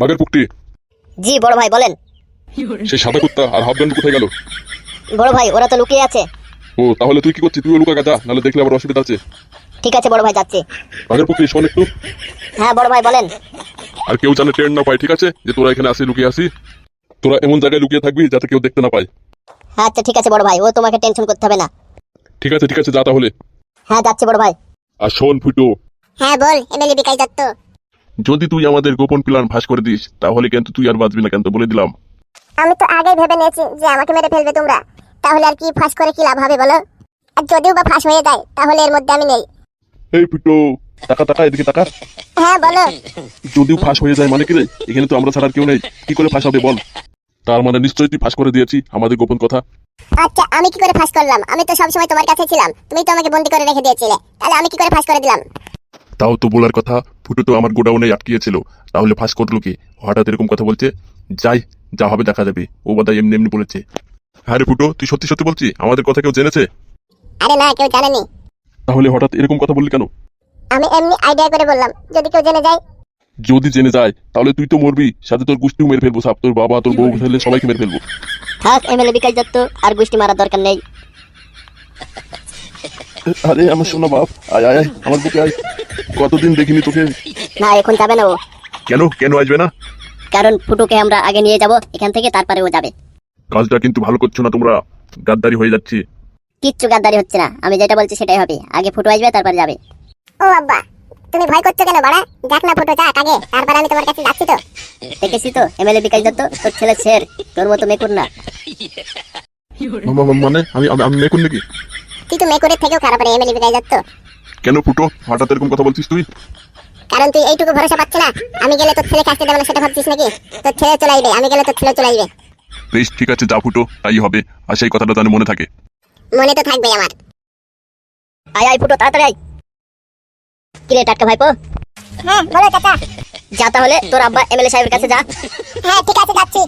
বাঘের পুকটি। জি বড় ভাই বলেন। সেই সাদা কুত্তা আর হাফ ব্যান্ড কোথায় গেল? বড় ভাই ওরা তো লুকিয়ে আছে। ও তাহলে তুই কি করছিস? তুইও লুকা গাজা নাহলে দেখলে আবার অসুবিধা আছে। ঠিক আছে বড় ভাই যাচ্ছি। বাঘের পুকটি শোন একটু। হ্যাঁ বড় ভাই বলেন। আর কেউ জানে ট্রেন না পায় ঠিক আছে? যে তোরা এখানে আসি লুকিয়ে আসি। তোরা এমন জায়গায় লুকিয়ে থাকবি যাতে কেউ দেখতে না পায়। আচ্ছা ঠিক আছে বড় ভাই ও তোমাকে টেনশন করতে হবে না। ঠিক আছে ঠিক আছে যা তাহলে। হ্যাঁ যাচ্ছি বড় ভাই। আর শোন ফুটো। হ্যাঁ বল এমএলএ বিকাশ দত্ত। যদি তুই আমাদের গোপন প্ল্যান ফাঁস করে দিস তাহলে কিন্তু তুই আর বাঁচবি না কেন বলে দিলাম। আমি তো আগে ভেবে নিয়েছি যে আমাকে মেরে ফেলবে তোমরা। তাহলে আর কি ফাঁস করে কি লাভ হবে বলো? আর যদিও বা ফাঁস হয়ে যায় তাহলে এর মধ্যে আমি নেই। এই ফুটো টাকা টাকা এদিকে টাকা। হ্যাঁ বলো। যদিও ফাঁস হয়ে যায় মানে কি রে? এখানে তো আমরা ছাড়া আর কেউ নেই। কি করে ফাঁস হবে বল? তার মানে নিশ্চয়ই তুই ফাঁস করে দিয়েছি আমাদের গোপন কথা। আচ্ছা আমি কি করে ফাঁস করলাম? আমি তো সবসময় তোমার কাছে ছিলাম। তুমি তো আমাকে বন্দি করে রেখে দিয়েছিলে। তাহলে আমি কি করে ফাঁস করে দিলাম? তাও তো বলার কথা ফুটো তো আমার গোডাউনে আটকিয়েছিল। তাহলে ফাঁস করল কি? হঠাৎ এরকম কথা বলছে? যাই যা হবে দেখা যাবে ও বাদাই এমনি এমনি বলেছে। হ্যাঁ রে ফুটো তুই সত্যি সত্যি বলছি আমাদের কথা কেউ জেনেছে? আরে না কেউ জানেনি। তাহলে হঠাৎ এরকম কথা বললি কেন? আমি এমনি আইডিয়া করে বললাম যদি কেউ জেনে যায়। যদি জেনে যায় তাহলে তুই তো মরবি। সাথে তোর গোষ্ঠীও মেরে ফেলব সাপ তোর বাবা তোর বউ ছেলে সবাইকে মেরে ফেলব। থাক এমএলএ বিকাশ দত্ত আর গোষ্ঠী মারার দরকার নেই। আরে আমার শোনা বাপ। আয় আয় আয় আমার বুকে আয়। কতদিন দেখিনি তোকে। না এখন যাবে না ও। কেন? কেন আসবে না? কারণ ফুটুকে আমরা আগে নিয়ে যাব এখান থেকে তারপরে ও যাবে। কাজটা কিন্তু ভালো করছ না তোমরা। গাদ্দারি হয়ে যাচ্ছে। কিচ্ছু গাদ্দারি হচ্ছে না। আমি যেটা বলছি সেটাই হবে। আগে ফুটু আসবে তারপরে যাবে। ও আব্বা তুমি ভয় করছ কেন বাড়া? যাক না ফটো যাক আগে। তারপর আমি তোমার কাছে যাচ্ছি তো। দেখেছি তো এমএলএ বিকাশ দত্ত তোর ছেলে শের। তোর মতো মেকুর না। মানে? আমি আমি- আমি মেকুন নাকি? তুই তো মেকুরের থেকেও খারাপ রে এমএলএ বিকাশ দত্ত কেন ফুটো? হঠাৎ এরকম কথা বলছিস তুই? কারণ তুই এইটুকু ভরসা পাচ্ছ না। আমি গেলে তোর ছেলে কাজতে দেবে না সেটা ভাবছিস নাকি? তোর ছেলে চলে আসবে আমি গেলে তোর ছেলে চলে আসবে। বেশ ঠিক আছে যা ফুটো তাই হবে। আর সেই কথাটা জানি মনে থাকে। মনে তো থাকবে আমার। আয় আয় ফুটো তাড়াতাড়ি আয়। কিরে টাটকা ভাইপো? হ্যাঁ। বলো চাচা যা তাহলে তোর আব্বা এমএলএ সাহেবের কাছে যা। হ্যাঁ ঠিক আছে যাচ্ছি।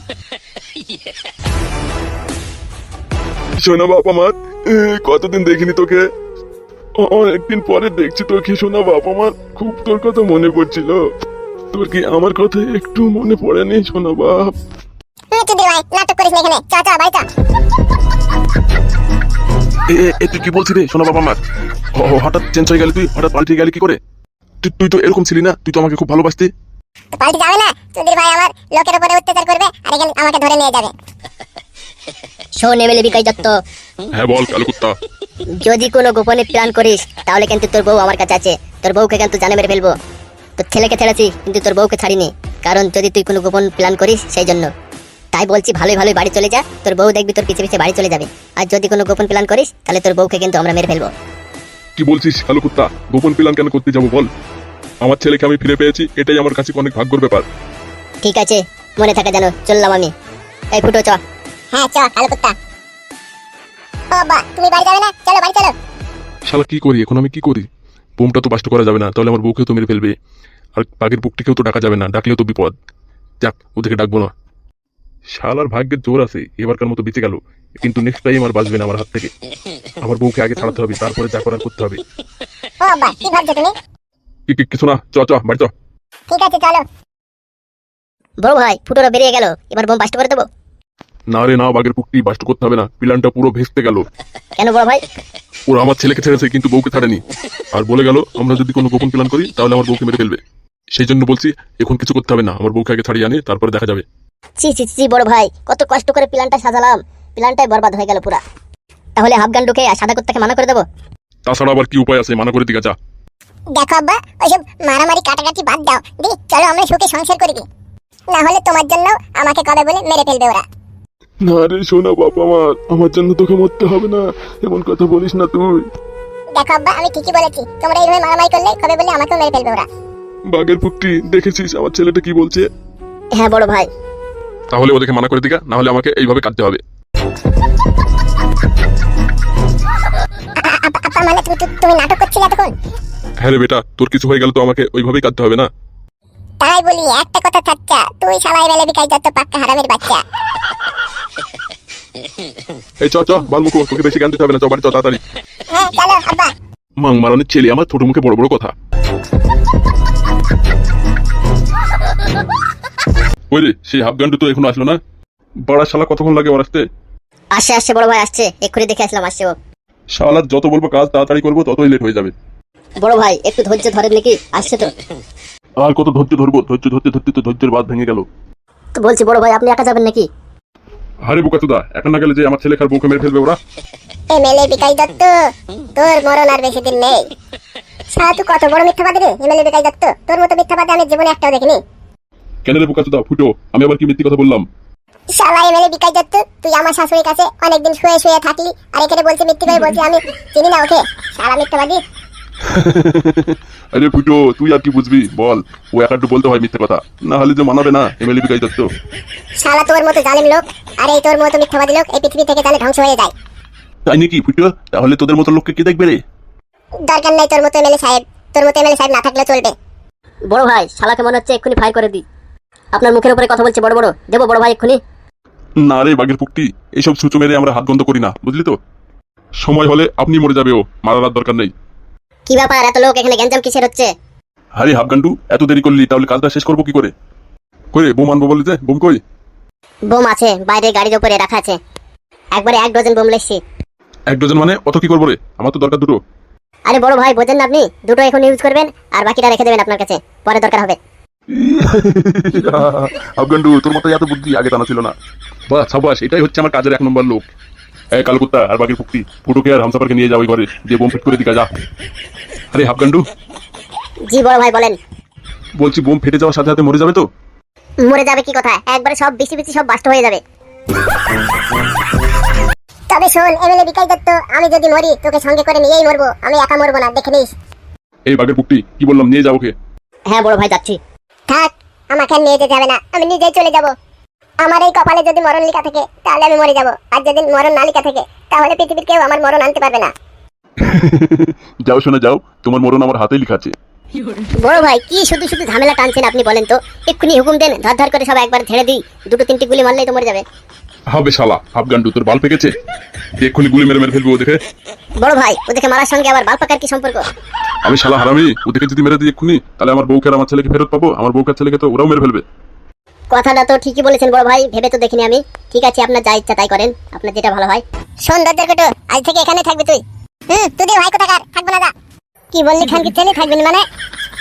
শোনা বাপ আমার কতদিন দেখিনি তোকে? অনেকদিন পরে দেখছি তোর কি শোনা বাপ আমার। খুব তোর কথা মনে পড়ছিল। তোর কি আমার কথা একটু মনে পড়েনি শোনা বাপ? নাটক করিস না এখানে। চা চা এ তুই কি বলছিস রে শোনা বাপ আমার? হঠাৎ চেঞ্জ হয়ে গেলি তুই? হঠাৎ পাল্টে গেলি কি করে? তুই তুই তো এরকম ছিলি না? তুই তো আমাকে খুব ভালোবাসতি। পাল্টে যাবে না? চুদির ভাই আমার লোকের উপরে অত্যাচার করবে আর এখানে আমাকে ধরে নিয়ে যাবে। শোন এমএলএ বিকাশ দত্ত হ্যাঁ বল কালো কুত্তা। যদি কোনো গোপনে প্ল্যান করিস তাহলে কিন্তু তোর বউ আমার কাছে আছে। তোর বউকে কিন্তু জানে মেরে ফেলব। তোর ছেলেকে ছেড়েছি কিন্তু তোর বউকে ছাড়িনি। কারণ যদি তুই কোনো গোপন প্ল্যান করিস সেই জন্য। তাই বলছি ভালোই ভালোই বাড়ি চলে যা। তোর বউ দেখবি তোর পিছে পিছে বাড়ি চলে যাবে। আর যদি কোনো গোপন প্ল্যান করিস তাহলে তোর বউকে কিন্তু আমরা মেরে ফেলব। কি বলছিস কালো কুত্তা? গোপন প্ল্যান কেন করতে যাব বল। আমার ছেলেকে আমি ফিরে পেয়েছি এটাই আমার কাছে অনেক ভাগ্যর ব্যাপার। ঠিক আছে মনে থাকা জানো চললাম আমি। এই ফুটো চ। হ্যাঁ চ কালো কুত্তা। বাবা তুমি বাড়ি যাবে না? চলো বাড়ি চলো। শালা কি করি? এখন আমি কি করি? বোমটা তো বাস্ট করা যাবে না তাহলে আমার বউকেও তো মেরে ফেলবে। আর বাঘের বুকটিকেও তো ডাকা যাবে না ডাকলেও তো বিপদ। যাক ওদেরকে ডাকবো না। শালার ভাগ্যের জোর আছে এবারকার মতো বেঁচে গেল। কিন্তু নেক্সট টাইম আর বাঁচবে না আমার হাত থেকে। আমার বউকে আগে ছাড়াতে হবে তারপরে যা করার করতে হবে। কিছু না চ চ বাড়ি চ। ঠিক আছে চলো। বড় ভাই ফুটোরা বেরিয়ে গেল এবার বোম বাস্ট করে দেবো। না রে না বাঘের পুকটি বাস্ট করতে হবে না। প্ল্যানটা পুরো ভেস্তে গেল। কেন বড় ভাই? ওরা আমার ছেলেকে ছেড়েছে কিন্তু বউকে ছাড়েনি। আর বলে গেল আমরা যদি কোনো গোপন প্ল্যান করি তাহলে আমার বউকে মেরে ফেলবে। সেই জন্য বলছি এখন কিছু করতে হবে না। আমার বউকে আগে ছাড়িয়ে আনি তারপরে দেখা যাবে। ছি ছি ছি বড় ভাই কত কষ্ট করে প্ল্যানটা সাজালাম। প্ল্যানটাই বরবাদ হয়ে গেল পুরা। তাহলে হাফগান ঢুকে আর সাদা কুত্তাকে মানা করে দেবো? তাছাড়া আবার কি উপায় আছে? মানা করে দিকে যা। দেখো আব্বা ওইসব মারামারি কাটাকাটি বাদ দাও। দি চলো আমরা সুখে সংসার করি না হলে তোমার জন্য আমাকে কবে বলে মেরে ফেলবে ওরা। না রে শোনা বাবা আমার আমার জন্য তোকে মরতে হবে না। এমন কথা বলিস না তুই। দেখো আব্বা আমি ঠিকই বলেছি। তোমরা এইভাবে মারামারি করলে কবে বলে আমাকেও মেরে ফেলবে ওরা। বাঘের পুকটি দেখেছিস আমার ছেলেটা কি বলছে? হ্যাঁ বড় ভাই। তাহলে ওদেরকে মানা করে দিকা না হলে আমাকে এইভাবে কাটতে হবে। আপা মানে তুমি তুমি- নাটক করছিলে এতক্ষণ? হ্যাঁ রে বেটা তোর কিছু হয়ে গেল তো আমাকে ওইভাবেই কাটতে হবে না। তাই বলি একটা কথা থাকছা তুই সবাই মেলে বিকাশ যত পাক্কা হারামের বাচ্চা। এই চ চ বালমুখো তোকে বেশি জ্ঞান দিতে হবে না চ বাড়ি চ তাড়াতাড়ি। হ্যাঁ চলো আব্বা মাং মারানোর ছেলে আমার ছোট মুখে বড় বড় কথা। ওই রে সেই হাফ গান্ডু তো এখনও আসলো না। বড়া শালা কতক্ষণ লাগে ওর আসতে? আসছে আসছে বড় ভাই আসছে। এক্ষুনি দেখে আসলাম আসছে ও। শালার যত বলব কাজ তাড়াতাড়ি করব ততই লেট হয়ে যাবে। বড় ভাই একটু ধৈর্য ধরেন নাকি? আসছে তো। আর কত ধৈর্য ধরবো? ধৈর্য ধরতে ধরতে তো ধৈর্যের বাদ ভেঙে গেল। তো বলছি বড় ভাই আপনি একা যাবেন নাকি? আরে বোকা চোদা এখন না গেলে যে আমার ছেলে খার বউকে মেরে ফেলবে ওরা? এমএলএ বিকাশ দত্ত তোর মরণ আর বেশি দিন নেই। শালা তুই কত বড় মিথ্যাবাদী রে এমএলএ বিকাশ দত্ত তোর মতো মিথ্যাবাদী আমি জীবনে একটাও দেখিনি। কেন রে বোকা চোদা ফুটো আমি আবার কি মিথ্যে কথা বললাম? শালা এমএলএ বিকাশ দত্ত তুই আমার শাশুড়ির কাছে অনেকদিন শুয়ে শুয়ে থাকলি আর এখানে বলছি মিথ্যে করে বলছি আমি চিনি না ওকে। শালা মিথ্যাবাদী। আরে ফুটো তুই আর কি বুঝবি? বল ও এক আধটু বলতে হয় মিথ্যে কথা। না হলে যে মানাবে না এমএলএ বিকাশ দত্ত। শালা তোর মতো জালিম লোক আর এই তোর মতো মিথ্যাবাদী লোক এই পৃথিবী থেকে তাহলে ধ্বংস হয়ে যায়। তাই নাকি ফুটো তাহলে তোদের মতো লোককে কি দেখবে রে? দরকার নাই তোর মতো এমএলএ সাহেব। তোর মতো এমএলএ সাহেব না থাকলে চলবে। বড় ভাই শালাকে মনে হচ্ছে এক্ষুনি ফায়ার করে দিই। আপনার মুখের উপরে কথা বলছে বড় বড়। দেবো বড় ভাই এক্ষুনি। না রে বাঘের পুকটি এইসব সূচো মেরে আমরা হাত বন্ধ করি না বুঝলি তো? সময় হলে আপনি মরে যাবে ও মারার দরকার নেই। কি ব্যাপার? এত লোক এখানে গ্যাঞ্জাম কিসের হচ্ছে? আরে হাফগান্ডু এত দেরি করলি তাহলে কাজটা শেষ করব কি করে? করে বোম আনব বলে যে বোম কই? বোম আছে বাইরে গাড়ির উপরে রাখা আছে। একবারে এক ডজন বোম লেসছি। এক ডজন মানে? অত কি করব রে? আমার তো দরকার দুটো। আরে বড় ভাই বোঝেন না আপনি? দুটো এখন ইউজ করবেন আর বাকিটা রেখে দেবেন আপনার কাছে। পরে দরকার হবে। আফগান্ডু তোর মতো এত বুদ্ধি আগে জানা ছিল না। বাস সাবাস এটাই হচ্ছে আমার কাজের এক নম্বর লোক। এই কালকুত্তা আর বাকির পুক্তি। ফুটুকে আর হামসাপারকে নিয়ে যাও ওই ঘরে দিয়ে বোম ফিট করে দিকা যা। আরে হাফগান্ডু জি বড় ভাই বলেন। বলছি বোম ফেটে যাওয়ার সাথে সাথে মরে যাবে তো? মরে যাবে কি কথা? একবারে সব বেশি বেশি সব বাস্ট হয়ে যাবে। তবে শোন এমএলএ বিকাশ দত্ত আমি যদি মরি তোকে সঙ্গে করে নিয়েই মরবো। আমি একা মরবো না দেখে নিস। এই বাঘের পুক্তি কি বললাম নিয়ে যাও ওকে। হ্যাঁ বড় ভাই যাচ্ছি। থাক আমাকে নিয়ে যেতে হবে না আমি নিজেই চলে যাব। আমার এই কপালে যদি মরণ লিখা থাকে তাহলে আমি মরে যাব। আর যদি মরণ না লিখা থাকে তাহলে পৃথিবীর কেউ আমার মরণ আনতে পারবে না। যাও শোনা যাও। তোমার মরণ আমার হাতেই লিখা আছে বড় ভাই কি শুধু শুধু ঝামেলা টানছেন আপনি বলেন তো? এক্ষুনি হুকুম দেন ধর ধর করে সব একবার ছেড়ে দিই। দুটো তিনটি গুলি মারলেই তো মরে যাবে। হবে শালা হাফগান্ডু তোর বাল পেকেছে? এক্ষুনি গুলি মেরে মেরে ফেলব ও দেখে বড় ভাই ওদেরকে মারার সঙ্গে আবার বাল পাকার কি সম্পর্ক? আমি শালা হারামি ওদেরকে যদি মেরে দিই এক্ষুনি তাহলে আমার বউকে আর আমার ছেলেকে ফেরত পাবো আমার বউকে ছেলেকে তো ওরাও মেরে ফেলবে। কথাটা তো ঠিকই বলেছেন বড় ভাই ভেবে তো দেখিনি আমি। ঠিক আছে আপনার যা ইচ্ছা তাই করেন আপনার যেটা ভালো হয়। সৌন্দর্যের কটো আজ থেকে এখানে থাকবে তুই। হুম তুই ভাই কোথাকার? থাকব না যা। কি বললি খান কি ছেলে? থাকবি না মানে?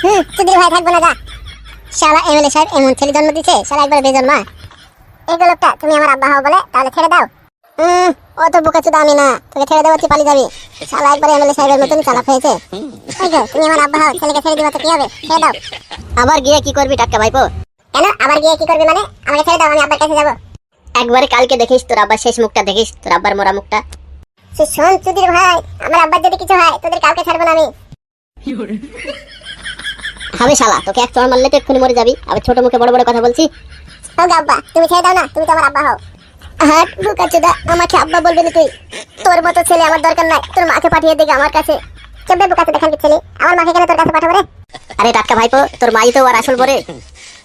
হুম তুই ভাই থাকব না যা। শালা এমএলএ সাহেব এমন ছেলে জন্ম দিছে শালা একবার বেজন্মা। এই লোকটা তুমি আমার আব্বা হও বলে তাহলে ছেড়ে দাও। হুম অত বোকা চুদা আমি না তোকে ছেড়ে দেবো তুই পালিয়ে যাবি। শালা একবার এমএলএ সাহেবের মতন চালাক হয়েছে। এই যে, তুমি আমার আব্বা হও ছেলেকে ছেড়ে দিবা তো কি হবে? ছেড়ে দাও। আবার গিয়ে কি করবি টাটকা ভাইপো? কেন? আবার গিয়ে কি করবি মানে? আমাকে ছেড়ে দাও আমি আব্বার কাছে যাব। একবারে কালকে দেখিস তোর আব্বার শেষ মুখটা দেখিস তোর আব্বার মরা মুখটা। সে শোন চুদির ভাই আমার আব্বার যদি কিছু হয় তোদের কাউকে ছাড়বো না আমি। হবে শালা তোকে এক চড় মারলে তো এক্ষুনি মরে যাবি। আবার ছোট মুখে বড় বড় কথা বলছি। ও আব্বা তুমি ছেড়ে দাও না তুমি তো আমার আব্বা হও। হাট বুকা চুদা আমাকে আব্বা বলবি না তুই তোর মতো ছেলে আমার দরকার নাই তোর মাকে পাঠিয়ে দিকে আমার কাছে। চব্বে বুকা চুদা খানকে ছেলে আমার মাকে কেন তোর কাছে পাঠাবো রে? আরে টাটকা ভাইপো তোর মাই তো আর আসল বরে।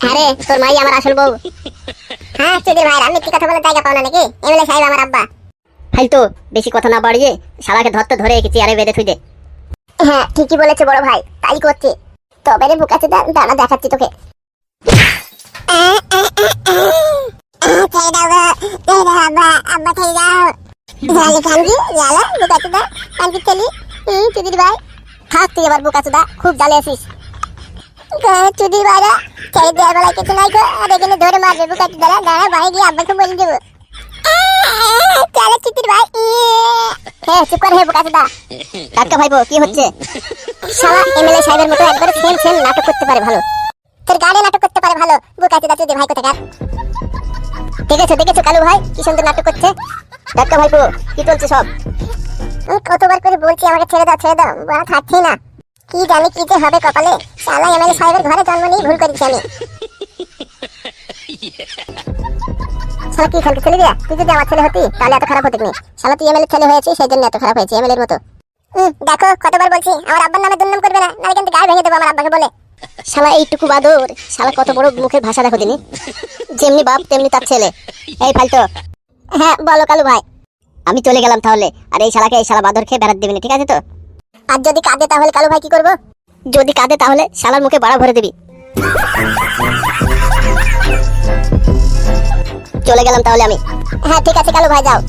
হ্যাঁ রে তোর মাই আমার আসল বউ। হ্যাঁ চুদির ভাই আমি কি কথা বলে জায়গা পাও না নাকি? এমএলএ সাহেব আমার আব্বা। ফাইল তো বেশি কথা না বাড়িয়ে শালাকে ধরতে ধরে চেয়ারে বেঁধে থুই দে হ্যাঁ ঠিকই বলেছে বড় ভাই তাই করছি তবে রে বুকা চুদা দাঁড়া দেখাচ্ছি তোকে খুব জালে আছিস চুদির ভাইরা ছেড়ে দেওয়ার বেলায় কিছু নাই গো আর এখানে ধরে মারবে বুকা চুদা দাঁড়া বাড়ি গিয়ে আব্বাকে বলে দেবো চলে চুদির ভাই হে, চুপ কর হে বুকা চুদা টাটকা ভাইপো কি হচ্ছে? শালা এমএলএ সাহেবের মতো একবারে সেম সেম নাটক করতে পারে ভালো। তোর গাড়ি নাটক করতে পারে ভালো। বুকাতে দাঁতে দে ভাই কোথাকার। দেখেছ দেখেছ, কালু ভাই, কি সুন্দর নাটক করছে? টাটকা ভাইপো কি চলছে সব? কতবার করে বলছি, আমাকে ছেড়ে দাও ছেড়ে দাও বাড়া থাকছি না। কি জানি কি যে হবে কপালে। শালা এমএলএ সাহেবের ঘরে জন্ম নিয়ে ভুল করেছি আমি। শালা কি খেলতে ছেলে দিয়া তুই যদি আমার ছেলে হতি তাহলে এত খারাপ হতো না শালা তুই এমএলএ ছেলে হয়েছিস সেই জন্য এত খারাপ হয়েছে এমএলএর মতো। দেখো কতবার বলছি আমার আব্বার নামে দুর্নাম করবে না নাহলে কিন্তু গায়ে ভেঙে দেবো আমার আব্বাকে বলে। শালা এইটুকু বাদর। শালা কত বড় মুখের ভাষা দেখো তিনি। যেমনি বাপ তেমনি তার ছেলে। এই ফালতো। হ্যাঁ বলো কালু ভাই। আমি চলে গেলাম তাহলে। আর এই শালাকে এই শালা বাদর খেয়ে বেড়াত দিবি না, ঠিক আছে তো? আর যদি কাঁদে তাহলে কালু ভাই কি করব? যদি কাঁদে তাহলে শালার মুখে বাড়া ভরে দিবি। চলে গেলাম তাহলে আমি হ্যাঁ ঠিক আছে কালু ভাই যাও